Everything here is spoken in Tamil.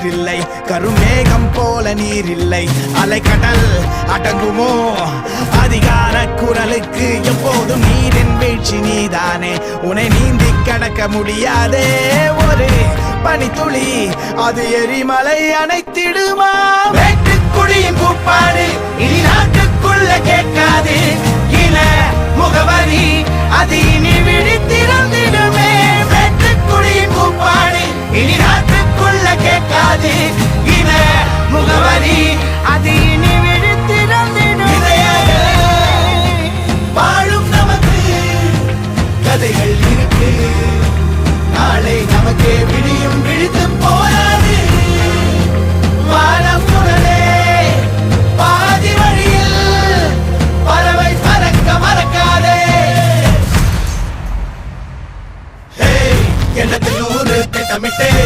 கருமேகம் போல நீர் இல்லை அலைக்கடல் அடங்குமோ? அதிகார குரலுக்கு எப்போதும் நீரின் வீழ்ச்சி நீதானே. உன்னை நீந்தி கடக்க முடியாதே. ஒரு பனித்துளி அது எரிமலை அணைத்திடுமா? வெட்டுக்குழியின் கூப்பாடு இனி நாட்டுக்குள்ள கேட்க போராடு நாளை நமக்கே விடியும் விழித்து போராடு எண்ணத்தில் ஊரு திட்டமிட்டே.